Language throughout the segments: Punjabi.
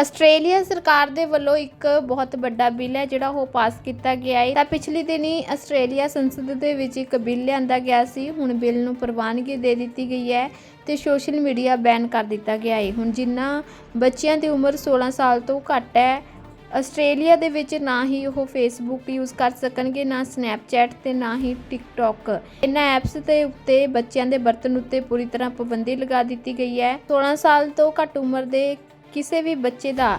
ਆਸਟ੍ਰੇਲੀਆ ਸਰਕਾਰ ਦੇ ਵੱਲੋਂ ਇੱਕ ਬਹੁਤ ਵੱਡਾ ਬਿੱਲ ਹੈ, ਜਿਹੜਾ ਉਹ ਪਾਸ ਕੀਤਾ ਗਿਆ ਹੈ ਤਾਂ ਪਿਛਲੇ ਦਿਨੀ ਆਸਟ੍ਰੇਲੀਆ ਸੰਸਦ ਦੇ ਵਿੱਚ ਇੱਕ ਬਿੱਲ ਲਿਆਂਦਾ ਗਿਆ ਸੀ। ਹੁਣ ਬਿੱਲ ਨੂੰ ਪ੍ਰਵਾਨਗੀ ਦੇ ਦਿੱਤੀ ਗਈ ਹੈ ਤੇ ਸੋਸ਼ਲ ਮੀਡੀਆ ਬੈਨ ਕਰ ਦਿੱਤਾ ਗਿਆ ਹੈ ਹੁਣ ਜਿਨ੍ਹਾਂ ਬੱਚਿਆਂ ਦੀ ਉਮਰ 16 ਸਾਲ ਤੋਂ ਘੱਟ ਹੈ, ਆਸਟ੍ਰੇਲੀਆ ਦੇ ਵਿੱਚ ਨਾ ਹੀ ਉਹ ਫੇਸਬੁੱਕ ਯੂਜ਼ ਕਰ ਸਕਣਗੇ, ਨਾ ਸਨੈਪਚੈਟ ਤੇ ਨਾ ਹੀ ਟਿਕਟੌਕ ਇਹਨਾਂ ਐਪਸ ਦੇ ਉੱਤੇ ਬੱਚਿਆਂ ਦੇ ਵਰਤਣ ਉੱਤੇ ਪੂਰੀ ਤਰ੍ਹਾਂ ਪਾਬੰਦੀ ਲਗਾ ਦਿੱਤੀ ਗਈ ਹੈ। 16 ਸਾਲ ਤੋਂ ਘੱਟ ਉਮਰ ਦੇ ਕਿਸੇ ਵੀ ਬੱਚੇ ਦਾ,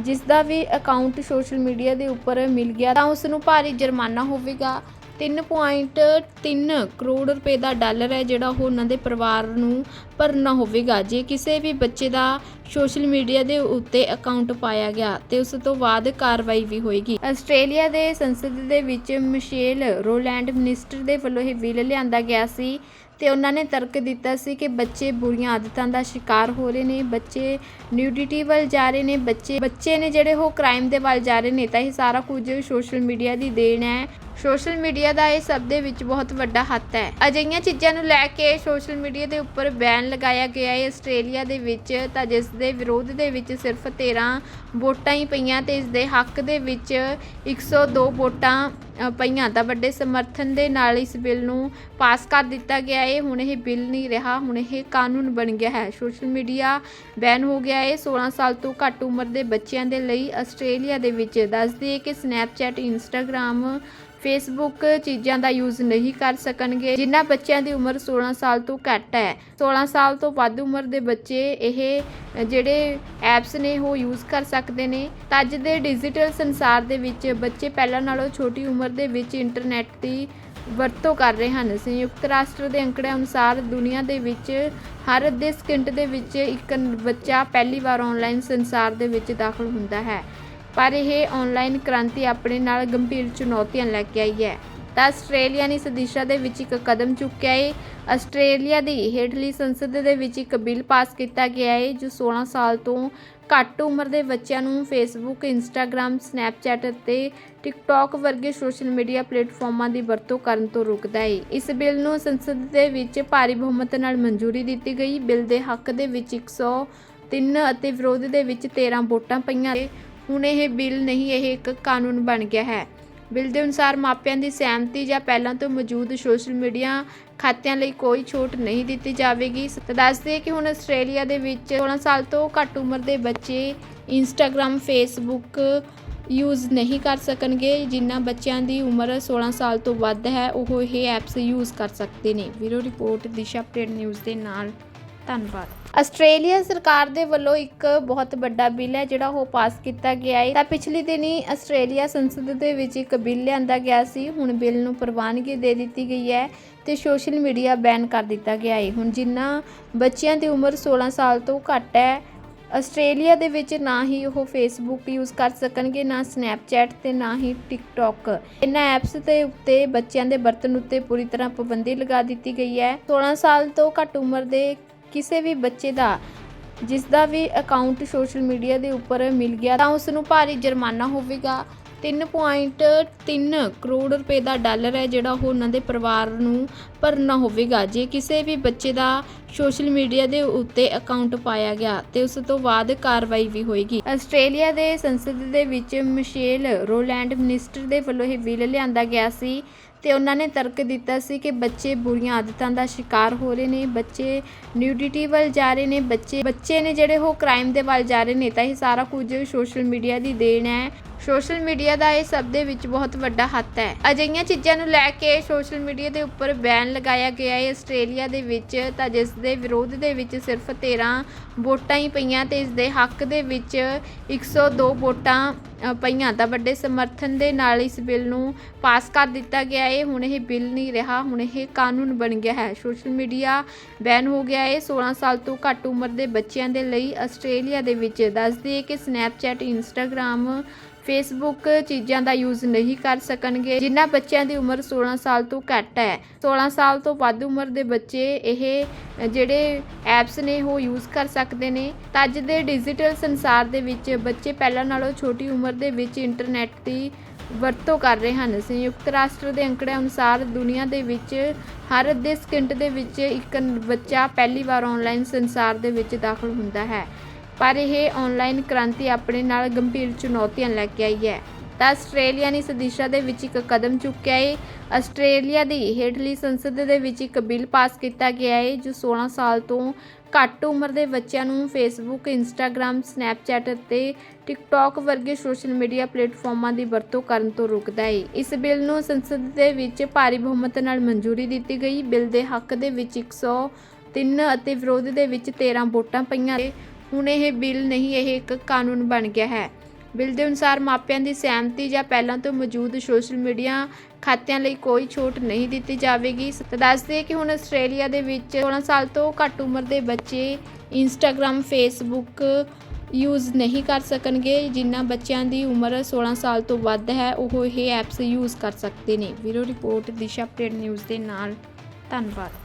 ਜਿਸ ਦਾ ਵੀ ਅਕਾਊਂਟ ਸੋਸ਼ਲ ਮੀਡੀਆ ਦੇ ਉੱਪਰ ਮਿਲ ਗਿਆ, ਤਾਂ ਉਸ ਨੂੰ ਭਾਰੀ ਜੁਰਮਾਨਾ ਹੋਵੇਗਾ। 3.3 ਕਰੋੜ ਰੁਪਏ ਦਾ ਡਾਲਰ ਹੈ ਜਿਹੜਾ ਉਹ ਉਹਨਾਂ ਦੇ ਪਰਿਵਾਰ ਨੂੰ ਭਰਨਾ ਹੋਵੇਗਾ। ਜੇ ਕਿਸੇ ਵੀ ਬੱਚੇ ਦਾ ਸੋਸ਼ਲ ਮੀਡੀਆ ਦੇ ਉੱਤੇ ਅਕਾਊਂਟ ਪਾਇਆ ਗਿਆ, ਤੇ ਉਸ ਤੋਂ ਬਾਅਦ ਕਾਰਵਾਈ ਵੀ ਹੋਏਗੀ। ਆਸਟ੍ਰੇਲੀਆ ਦੇ ਸੰਸਦ ਦੇ ਵਿੱਚ ਮਿਸ਼ੇਲ ਰੋਲੈਂਡ ਮਿਨਿਸਟਰ ਦੇ ਵੱਲੋਂ ਇਹ ਬਿੱਲ ਲਿਆਂਦਾ ਗਿਆ ਸੀ ਤੇ ਉਹਨਾਂ ਨੇ ਤਰਕ ਦਿੱਤਾ ਸੀ ਕਿ ਬੱਚੇ ਬੁਰੀਆਂ ਆਦਤਾਂ ਦਾ ਸ਼ਿਕਾਰ ਹੋ ਰਹੇ ਨੇ, ਬੱਚੇ ਨਿਊਡਿਟੀ ਵੱਲ ਜਾ ਰਹੇ ਨੇ, ਬੱਚੇ ਬੱਚੇ ਨੇ ਜਿਹੜੇ ਉਹ ਕ੍ਰਾਈਮ ਦੇ ਵੱਲ ਜਾ ਰਹੇ ਨੇ, ਤਾਂ ਇਹ ਸਾਰਾ ਕੁਝ ਸੋਸ਼ਲ ਮੀਡੀਆ ਦੀ ਦੇਣ ਹੈ। ਸੋਸ਼ਲ ਮੀਡੀਆ ਦਾ ਇਹ ਸਭ ਦੇ ਵਿੱਚ ਬਹੁਤ ਵੱਡਾ ਹੱਥ ਹੈ। ਅਜਿਹੀਆਂ ਚੀਜ਼ਾਂ ਨੂੰ ਲੈ ਕੇ ਸੋਸ਼ਲ ਮੀਡੀਆ ਦੇ ਉੱਪਰ ਬੈਨ ਲਗਾਇਆ ਗਿਆ ਹੈ। ਆਸਟ੍ਰੇਲੀਆ ਦੇ ਵਿੱਚ ਤਾਂ ਜਿਸ ਦੇ ਵਿਰੋਧ ਦੇ ਵਿੱਚ ਸਿਰਫ 13 ਵੋਟਾਂ ਹੀ ਪਈਆਂ ਤੇ ਇਸ ਦੇ ਹੱਕ ਦੇ ਵਿੱਚ 102 ਵੋਟਾਂ ਪਈਆਂ। ਤਾਂ ਵੱਡੇ ਸਮਰਥਨ ਦੇ ਨਾਲ ਇਸ ਬਿੱਲ ਨੂੰ ਪਾਸ ਕਰ ਦਿੱਤਾ ਗਿਆ ਹੈ। ਹੁਣ ਇਹ ਬਿੱਲ ਨਹੀਂ ਰਿਹਾ, ਹੁਣ ਇਹ ਕਾਨੂੰਨ ਬਣ ਗਿਆ ਹੈ। ਸੋਸ਼ਲ ਮੀਡੀਆ ਬੈਨ ਹੋ ਗਿਆ ਹੈ। 16 ਸਾਲ ਤੋਂ ਘੱਟ ਉਮਰ ਦੇ ਬੱਚਿਆਂ ਦੇ ਲਈ ਆਸਟ੍ਰੇਲੀਆ ਦੇ ਵਿੱਚ ਦੱਸ ਦਈਏ ਕਿ ਸਨੈਪਚੈਟ ਇੰਸਟਾਗ੍ਰam ਫੇਸਬੁੱਕ ਚੀਜ਼ਾਂ ਦਾ ਯੂਜ਼ ਨਹੀਂ ਕਰ ਸਕਣਗੇ। ਜਿਨ੍ਹਾਂ ਬੱਚਿਆਂ ਦੀ ਉਮਰ 16 ਸਾਲ ਤੋਂ ਘੱਟ ਹੈ। 16 ਸਾਲ ਤੋਂ ਵੱਧ ਉਮਰ ਦੇ ਬੱਚੇ ਇਹ ਜਿਹੜੇ ਐਪਸ ਨੇ ਉਹ ਯੂਜ਼ ਕਰ ਸਕਦੇ ਨੇ। ਤਾਂ ਅੱਜ ਦੇ ਡਿਜੀਟਲ ਸੰਸਾਰ ਦੇ ਵਿੱਚ ਬੱਚੇ ਪਹਿਲਾਂ ਨਾਲੋਂ ਛੋਟੀ ਉਮਰ ਦੇ ਵਿੱਚ ਇੰਟਰਨੈਟ ਦੀ ਵਰਤੋਂ ਕਰ ਰਹੇ ਹਨ। ਸੰਯੁਕਤ ਰਾਸ਼ਟਰ ਦੇ ਅੰਕੜੇ ਅਨੁਸਾਰ ਦੁਨੀਆ ਦੇ ਵਿੱਚ ਹਰ ਅੱਧੇ ਸਕਿੰਟ ਦੇ ਵਿੱਚ ਇੱਕ ਬੱਚਾ ਪਹਿਲੀ ਵਾਰ ਆਨਲਾਈਨ ਸੰਸਾਰ ਦੇ ਵਿੱਚ ਦਾਖਲ ਹੁੰਦਾ ਹੈ। ਪਰ ਇਹ ਆਨਲਾਈਨ ਕ੍ਰਾਂਤੀ ਆਪਣੇ ਨਾਲ ਗੰਭੀਰ ਚੁਣੌਤੀਆਂ ਲੈ ਕੇ ਆਈ ਹੈ। ਤਾਂ ਆਸਟ੍ਰੇਲੀਆ ਨੇ ਇਸ ਦਿਸ਼ਾ ਦੇ ਵਿੱਚ ਇੱਕ ਕਦਮ ਚੁੱਕਿਆ ਹੈ ਆਸਟ੍ਰੇਲੀਆ ਦੀ ਹੇਠਲੀ ਸੰਸਦ ਦੇ ਵਿੱਚ ਇੱਕ ਬਿੱਲ ਪਾਸ ਕੀਤਾ ਗਿਆ ਹੈ ਜੋ 16 ਸਾਲ ਤੋਂ ਘੱਟ ਉਮਰ ਦੇ ਬੱਚਿਆਂ ਨੂੰ ਫੇਸਬੁੱਕ ਇੰਸਟਾਗ੍ਰam ਸਨੈਪਚੈਟ ਅਤੇ ਟਿਕਟੌਕ ਵਰਗੇ ਸੋਸ਼ਲ ਮੀਡੀਆ ਪਲੇਟਫਾਰਮਾਂ ਦੀ ਵਰਤੋਂ ਕਰਨ ਤੋਂ ਰੋਕਦਾ ਹੈ ਇਸ ਬਿੱਲ ਨੂੰ ਸੰਸਦ ਦੇ ਵਿੱਚ ਭਾਰੀ ਬਹੁਮਤ ਨਾਲ ਮਨਜ਼ੂਰੀ ਦਿੱਤੀ ਗਈ। ਬਿੱਲ ਦੇ ਹੱਕ ਦੇ ਵਿੱਚ 103 ਅਤੇ ਵਿਰੋਧ ਦੇ ਵਿੱਚ 13 ਵੋਟਾਂ ਪਈਆਂ ਤੇ ਹੁਣ ਇਹ ਬਿੱਲ ਨਹੀਂ, ਇਹ ਇੱਕ ਕਾਨੂੰਨ ਬਣ ਗਿਆ ਹੈ। ਬਿੱਲ ਦੇ ਅਨੁਸਾਰ ਮਾਪਿਆਂ ਦੀ ਸਹਿਮਤੀ ਜਾਂ ਪਹਿਲਾਂ ਤੋਂ ਮੌਜੂਦ ਸੋਸ਼ਲ ਮੀਡੀਆ ਖਾਤਿਆਂ ਲਈ ਕੋਈ ਛੋਟ ਨਹੀਂ ਦਿੱਤੀ ਜਾਵੇਗੀ। ਤਾਂ ਦੱਸਦੇ ਕਿ ਹੁਣ ਆਸਟ੍ਰੇਲੀਆ ਦੇ ਵਿੱਚ 16 ਸਾਲ ਤੋਂ ਘੱਟ ਉਮਰ ਦੇ ਬੱਚੇ ਇੰਸਟਾਗ੍ਰam ਫੇਸਬੁੱਕ ਯੂਜ਼ ਨਹੀਂ ਕਰ ਸਕਣਗੇ। ਜਿਨ੍ਹਾਂ ਬੱਚਿਆਂ ਦੀ ਉਮਰ 16 ਸਾਲ ਤੋਂ ਵੱਧ ਹੈ, ਉਹ ਇਹ ਐਪਸ ਯੂਜ਼ ਕਰ ਸਕਦੇ ਨੇ। ਵੀਰੋ ਰਿਪੋਰਟ, ਦਿਸ਼ਾ ਅਪਡੇਟ ਨਿਊਜ਼ ਦੇ ਨਾਲ। ਧੰਨਵਾਦ। ਆਸਟ੍ਰੇਲੀਆ ਸਰਕਾਰ ਦੇ ਵੱਲੋਂ ਇੱਕ ਬਹੁਤ ਵੱਡਾ ਬਿੱਲ ਹੈ, ਜਿਹੜਾ ਉਹ ਪਾਸ ਕੀਤਾ ਗਿਆ ਹੈ। ਤਾਂ ਪਿਛਲੇ ਦਿਨੀ ਆਸਟ੍ਰੇਲੀਆ ਸੰਸਦ ਦੇ ਵਿੱਚ ਇੱਕ ਬਿੱਲ ਲਿਆਂਦਾ ਗਿਆ ਸੀ। ਹੁਣ ਬਿੱਲ ਨੂੰ ਪ੍ਰਵਾਨਗੀ ਦੇ ਦਿੱਤੀ ਗਈ ਹੈ ਤੇ ਸੋਸ਼ਲ ਮੀਡੀਆ ਬੈਨ ਕਰ ਦਿੱਤਾ ਗਿਆ ਹੈ। ਹੁਣ ਜਿਨ੍ਹਾਂ ਬੱਚਿਆਂ ਦੀ ਉਮਰ 16 ਸਾਲ ਤੋਂ ਘੱਟ ਹੈ, ਆਸਟ੍ਰੇਲੀਆ ਦੇ ਵਿੱਚ ਨਾ ਹੀ ਉਹ ਫੇਸਬੁੱਕ ਯੂਜ਼ ਕਰ ਸਕਣਗੇ, ਨਾ ਸਨੈਪਚੈਟ ਤੇ ਨਾ ਹੀ ਟਿਕਟੌਕ ਇਹਨਾਂ ਐਪਸ ਦੇ ਉੱਤੇ ਬੱਚਿਆਂ ਦੇ ਵਰਤਣ ਉੱਤੇ ਪੂਰੀ ਤਰ੍ਹਾਂ ਪਾਬੰਦੀ ਲਗਾ ਦਿੱਤੀ ਗਈ ਹੈ। 16 ਸਾਲ ਤੋਂ ਘੱਟ ਉਮਰ ਦੇ ਕਿਸੇ ਵੀ ਬੱਚੇ ਦਾ ਜਿਸ ਦਾ ਵੀ ਅਕਾਊਂਟ ਸੋਸ਼ਲ ਮੀਡੀਆ ਦੇ ਉੱਪਰ ਮਿਲ ਗਿਆ ਤਾਂ ਉਸ ਨੂੰ ਭਾਰੀ ਜੁਰਮਾਨਾ ਹੋਵੇਗਾ। 3.3 ਕਰੋੜ ਰੁਪਏ ਦਾ ਡਾਲਰ ਹੈ ਜਿਹੜਾ ਉਹ ਉਹਨਾਂ ਦੇ ਪਰਿਵਾਰ ਨੂੰ ਭਰਨਾ ਹੋਵੇਗਾ। ਜੇ ਕਿਸੇ ਵੀ ਬੱਚੇ ਦਾ ਸੋਸ਼ਲ ਮੀਡੀਆ ਦੇ ਉੱਤੇ ਅਕਾਊਂਟ ਪਾਇਆ ਗਿਆ ਤੇ ਉਸ ਤੋਂ ਬਾਅਦ ਕਾਰਵਾਈ ਵੀ ਹੋਏਗੀ। ਆਸਟ੍ਰੇਲੀਆ ਦੇ ਸੰਸਦ ਦੇ ਵਿੱਚ ਮਿਸ਼ੇਲ ਰੋਲੈਂਡ ਮਿਨਿਸਟਰ ਦੇ ਵੱਲੋਂ ਇਹ ਬਿੱਲ ਲਿਆਂਦਾ ਗਿਆ ਸੀ ਤੇ ਉਹਨਾਂ ਨੇ ਤਰਕ ਦਿੱਤਾ ਸੀ ਕਿ ਬੱਚੇ ਬੁਰੀਆਂ ਆਦਤਾਂ ਦਾ ਸ਼ਿਕਾਰ ਹੋ ਰਹੇ ਨੇ, ਬੱਚੇ ਨਿਊਡਿਟੀ ਵੱਲ ਜਾ ਰਹੇ ਨੇ, ਬੱਚੇ ਬੱਚੇ ਨੇ ਜਿਹੜੇ ਉਹ ਕ੍ਰਾਈਮ ਦੇ ਵੱਲ ਜਾ ਰਹੇ ਨੇ, ਤਾਂ ਇਹ ਸਾਰਾ ਕੁਝ ਸੋਸ਼ਲ ਮੀਡੀਆ ਦੀ ਦੇਣ ਹੈ। ਸੋਸ਼ਲ ਮੀਡੀਆ ਦਾ ਇਹ ਸਭ ਦੇ ਵਿੱਚ ਬਹੁਤ ਵੱਡਾ ਹੱਥ ਹੈ। ਅਜਿਹੀਆਂ ਚੀਜ਼ਾਂ ਨੂੰ ਲੈ ਕੇ ਸੋਸ਼ਲ ਮੀਡੀਆ ਦੇ ਉੱਪਰ ਬੈਨ ਲਗਾਇਆ ਗਿਆ ਹੈ। ਆਸਟ੍ਰੇਲੀਆ ਦੇ ਵਿੱਚ ਤਾਂ ਜਿਸ ਦੇ ਵਿਰੋਧ ਦੇ ਵਿੱਚ ਸਿਰਫ 13 ਵੋਟਾਂ ਹੀ ਪਈਆਂ ਤੇ ਇਸ ਦੇ ਹੱਕ ਦੇ ਵਿੱਚ 102 ਵੋਟਾਂ ਪਈਆਂ। ਤਾਂ ਵੱਡੇ ਸਮਰਥਨ ਦੇ ਨਾਲ ਇਸ ਬਿੱਲ ਨੂੰ ਪਾਸ ਕਰ ਦਿੱਤਾ ਗਿਆ ਹੈ। ਹੁਣ ਇਹ ਬਿੱਲ ਨਹੀਂ ਰਿਹਾ, ਹੁਣ ਇਹ ਕਾਨੂੰਨ ਬਣ ਗਿਆ ਹੈ। ਸੋਸ਼ਲ ਮੀਡੀਆ ਬੈਨ ਹੋ ਗਿਆ ਹੈ। 16 ਸਾਲ ਤੋਂ ਘੱਟ ਉਮਰ ਦੇ ਬੱਚਿਆਂ ਦੇ ਲਈ ਆਸਟ੍ਰੇਲੀਆ ਦੇ ਵਿੱਚ ਦੱਸ ਦਈਏ ਕਿ ਸਨੈਪਚੈਟ ਇੰਸਟਾਗ੍ਰam ਫੇਸਬੁੱਕ ਚੀਜ਼ਾਂ ਦਾ ਯੂਜ਼ ਨਹੀਂ ਕਰ ਸਕਣਗੇ। ਜਿਨ੍ਹਾਂ ਬੱਚਿਆਂ ਦੀ ਉਮਰ 16 ਸਾਲ ਤੋਂ ਘੱਟ ਹੈ। 16 ਸਾਲ ਤੋਂ ਵੱਧ ਉਮਰ ਦੇ ਬੱਚੇ ਇਹ, ਜਿਹੜੇ ਐਪਸ ਨੇ, ਉਹ ਯੂਜ਼ ਕਰ ਸਕਦੇ ਨੇ। ਤਾਂ ਅੱਜ ਦੇ ਡਿਜੀਟਲ ਸੰਸਾਰ ਦੇ ਵਿੱਚ ਬੱਚੇ ਪਹਿਲਾਂ ਨਾਲੋਂ ਛੋਟੀ ਉਮਰ ਦੇ ਵਿੱਚ ਇੰਟਰਨੈਟ ਦੀ ਵਰਤੋਂ ਕਰ ਰਹੇ ਹਨ। ਸੰਯੁਕਤ ਰਾਸ਼ਟਰ ਦੇ ਅੰਕੜਿਆਂ ਅਨੁਸਾਰ ਦੁਨੀਆ ਦੇ ਵਿੱਚ ਹਰ ਅੱਧੇ ਸਕਿੰਟ ਦੇ ਵਿੱਚ ਇੱਕ ਬੱਚਾ ਪਹਿਲੀ ਵਾਰ ਆਨਲਾਈਨ ਸੰਸਾਰ ਦੇ ਵਿੱਚ ਦਾਖਲ ਹੁੰਦਾ ਹੈ। ਪਰ ਇਹ ਆਨਲਾਈਨ ਕ੍ਰਾਂਤੀ ਆਪਣੇ ਨਾਲ ਗੰਭੀਰ ਚੁਣੌਤੀਆਂ ਲੈ ਕੇ ਆਈ ਹੈ। ਤਾਂ ਆਸਟ੍ਰੇਲੀਆ ਨੇ ਇਸ ਦਿਸ਼ਾ ਦੇ ਵਿੱਚ ਇੱਕ ਕਦਮ ਚੁੱਕਿਆ ਹੈ ਆਸਟ੍ਰੇਲੀਆ ਦੀ ਹੇਠਲੀ ਸੰਸਦ ਦੇ ਵਿੱਚ ਇੱਕ ਬਿੱਲ ਪਾਸ ਕੀਤਾ ਗਿਆ ਹੈ ਜੋ 16 ਸਾਲ ਤੋਂ ਘੱਟ ਉਮਰ ਦੇ ਬੱਚਿਆਂ ਨੂੰ ਫੇਸਬੁੱਕ ਇੰਸਟਾਗ੍ਰam ਸਨੈਪਚੈਟ ਅਤੇ ਟਿਕਟੌਕ ਵਰਗੇ ਸੋਸ਼ਲ ਮੀਡੀਆ ਪਲੇਟਫਾਰਮਾਂ ਦੀ ਵਰਤੋਂ ਕਰਨ ਤੋਂ ਰੋਕਦਾ ਹੈ ਇਸ ਬਿੱਲ ਨੂੰ ਸੰਸਦ ਦੇ ਵਿੱਚ ਭਾਰੀ ਬਹੁਮਤ ਨਾਲ ਮਨਜ਼ੂਰੀ ਦਿੱਤੀ ਗਈ। ਬਿੱਲ ਦੇ ਹੱਕ ਦੇ ਵਿੱਚ 103 ਅਤੇ ਵਿਰੋਧ ਦੇ ਵਿੱਚ 13 ਵੋਟਾਂ ਪਈਆਂ ਹੁਣ ਇਹ ਬਿੱਲ ਨਹੀਂ, ਇਹ ਇੱਕ ਕਾਨੂੰਨ ਬਣ ਗਿਆ ਹੈ। ਬਿੱਲ ਦੇ ਅਨੁਸਾਰ ਮਾਪਿਆਂ ਦੀ ਸਹਿਮਤੀ ਜਾਂ ਪਹਿਲਾਂ ਤੋਂ ਮੌਜੂਦ ਸੋਸ਼ਲ ਮੀਡੀਆ ਖਾਤਿਆਂ ਲਈ ਕੋਈ ਛੋਟ ਨਹੀਂ ਦਿੱਤੀ ਜਾਵੇਗੀ। ਤਾਂ ਦੱਸਦੇ ਕਿ ਹੁਣ ਆਸਟ੍ਰੇਲੀਆ ਦੇ ਵਿੱਚ 16 ਸਾਲ ਤੋਂ ਘੱਟ ਉਮਰ ਦੇ ਬੱਚੇ ਇੰਸਟਾਗ੍ਰam ਫੇਸਬੁੱਕ ਯੂਜ਼ ਨਹੀਂ ਕਰ ਸਕਣਗੇ। ਜਿਨ੍ਹਾਂ ਬੱਚਿਆਂ ਦੀ ਉਮਰ 16 ਸਾਲ ਤੋਂ ਵੱਧ ਹੈ, ਉਹ ਇਹ ਐਪਸ ਯੂਜ਼ ਕਰ ਸਕਦੇ ਨੇ। ਵੀਰੋ ਰਿਪੋਰਟ, ਦਿਸ਼ਾ ਅਪਡੇਟ ਨਿਊਜ਼ ਦੇ ਨਾਲ। ਧੰਨਵਾਦ।